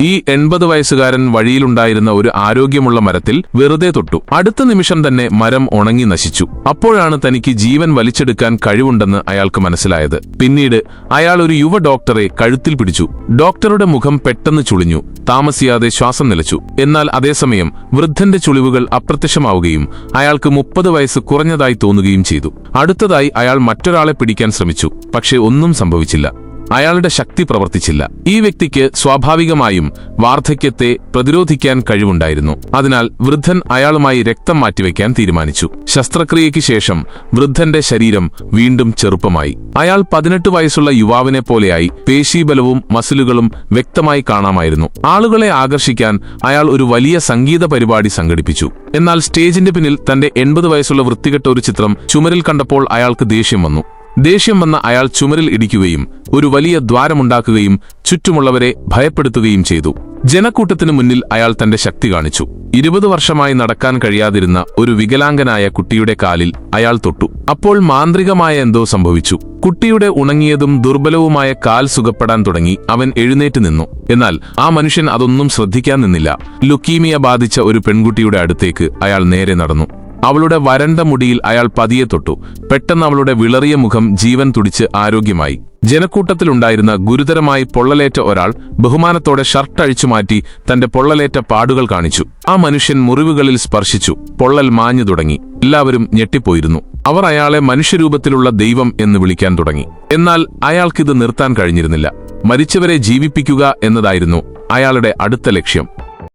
ഈ എൺപത് വയസ്സുകാരൻ വഴിയിലുണ്ടായിരുന്ന ഒരു ആരോഗ്യമുള്ള മരത്തിൽ വെറുതെ തൊട്ടു. അടുത്ത നിമിഷം തന്നെ മരം ഉണങ്ങി നശിച്ചു. അപ്പോഴാണ് തനിക്ക് ജീവൻ വലിച്ചെടുക്കാൻ കഴിവുണ്ടെന്ന് അയാൾക്ക് മനസ്സിലായത്. പിന്നീട് അയാൾ ഒരു യുവ ഡോക്ടറെ കഴുത്തിൽ പിടിച്ചു. ഡോക്ടറുടെ മുഖം പെട്ടെന്ന് ചുളിഞ്ഞു. താമസിയാതെ ശ്വാസം നിലച്ചു. എന്നാൽ അതേസമയം വൃദ്ധന്റെ ചുളിവുകൾ അപ്രത്യക്ഷമാവുകയും അയാൾക്ക് മുപ്പത് വയസ്സ് കുറഞ്ഞതായി തോന്നുകയും ചെയ്തു. അടുത്തതായി അയാൾ മറ്റൊരാളെ പിടിക്കാൻ ശ്രമിച്ചു. പക്ഷേ ഒന്നും സംഭവിച്ചില്ല. അയാളുടെ ശക്തി പ്രവർത്തിച്ചില്ല. ഈ വ്യക്തിക്ക് സ്വാഭാവികമായും വാർദ്ധക്യത്തെ പ്രതിരോധിക്കാൻ കഴിവുണ്ടായിരുന്നു. അതിനാൽ വൃദ്ധൻ അയാളുമായി രക്തം മാറ്റിവെക്കാൻ തീരുമാനിച്ചു. ശസ്ത്രക്രിയയ്ക്ക് ശേഷം വൃദ്ധന്റെ ശരീരം വീണ്ടും ചെറുപ്പമായി. അയാൾ പതിനെട്ട് വയസ്സുള്ള യുവാവിനെ പോലെയായി പേശീബലവും മസിലുകളും വ്യക്തമായി കാണാമായിരുന്നു. ആളുകളെ ആകർഷിക്കാൻ അയാൾ ഒരു വലിയ സംഗീത പരിപാടി സംഘടിപ്പിച്ചു. എന്നാൽ സ്റ്റേജിന്റെ പിന്നിൽ തന്റെ എൺപത് വയസ്സുള്ള വൃത്തികെട്ട ഒരു ചിത്രം ചുമരിൽ കണ്ടപ്പോൾ അയാൾക്ക് ദേഷ്യം വന്നു. ദേഷ്യം വന്ന അയാൾ ചുമരിൽ ഇടിക്കുകയും ഒരു വലിയ ദ്വാരമുണ്ടാക്കുകയും ചുറ്റുമുള്ളവരെ ഭയപ്പെടുത്തുകയും ചെയ്തു. ജനക്കൂട്ടത്തിനു മുന്നിൽ അയാൾ തന്റെ ശക്തി കാണിച്ചു. ഇരുപത് വർഷമായി നടക്കാൻ കഴിയാതിരുന്ന ഒരു വികലാംഗനായ കുട്ടിയുടെ കാലിൽ അയാൾ തൊട്ടു. അപ്പോൾ മാന്ത്രികമായ എന്തോ സംഭവിച്ചു. കുട്ടിയുടെ ഉണങ്ങിയതും ദുർബലവുമായ കാൽ സുഖപ്പെടാൻ തുടങ്ങി അവൻ എഴുന്നേറ്റ് നിന്നു. എന്നാൽ ആ മനുഷ്യൻ അതൊന്നും ശ്രദ്ധിക്കാൻ നിന്നില്ല. ലുക്കീമിയ ബാധിച്ച ഒരു പെൺകുട്ടിയുടെ അടുത്തേക്ക് അയാൾ നേരെ നടന്നു. അവളുടെ വരണ്ട മുടിയിൽ അയാൾ പതിയെ തൊട്ടു. പെട്ടെന്ന് അവളുടെ വിളറിയ മുഖം ജീവൻ തുടിച്ച് ആരോഗ്യമായി. ജനക്കൂട്ടത്തിലുണ്ടായിരുന്ന ഗുരുതരമായി പൊള്ളലേറ്റ ഒരാൾ ബഹുമാനത്തോടെ ഷർട്ട് അഴിച്ചുമാറ്റി തന്റെ പൊള്ളലേറ്റ പാടുകൾ കാണിച്ചു. ആ മനുഷ്യൻ മുറിവുകളിൽ സ്പർശിച്ചു. പൊള്ളൽ മാഞ്ഞു തുടങ്ങി. എല്ലാവരും ഞെട്ടിപ്പോയിരുന്നു. അവർ അയാളെ മനുഷ്യരൂപത്തിലുള്ള ദൈവം എന്ന് വിളിക്കാൻ തുടങ്ങി. എന്നാൽ അയാൾക്കിത് നിർത്താൻ കഴിഞ്ഞിരുന്നില്ല. മരിച്ചവരെ ജീവിപ്പിക്കുക എന്നതായിരുന്നു അയാളുടെ അടുത്ത ലക്ഷ്യം.